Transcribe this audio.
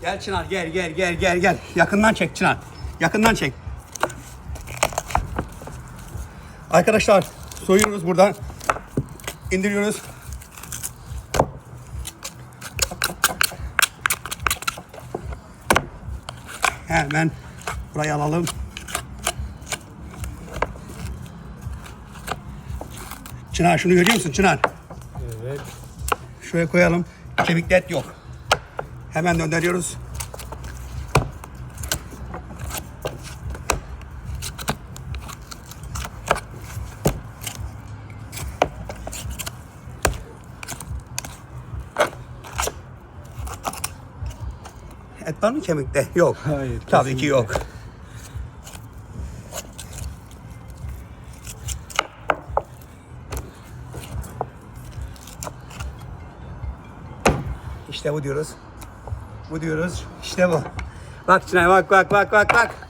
Gel Çınar gel gel gel gel gel. Yakından çek Çınar. Yakından çek. Arkadaşlar soyuyoruz buradan. İndiriyoruz. Hemen burayı alalım. Çınar şunu görüyor musun Çınar? Evet. Şuraya koyalım. Kemikli et yok. Hemen döndürüyoruz. Et var mı kemikte? Yok. Hayır, Tabii ki kesinlikle. yok. İşte bu diyoruz. Bu diyoruz. İşte bu. Bak Çınar bak bak bak bak bak.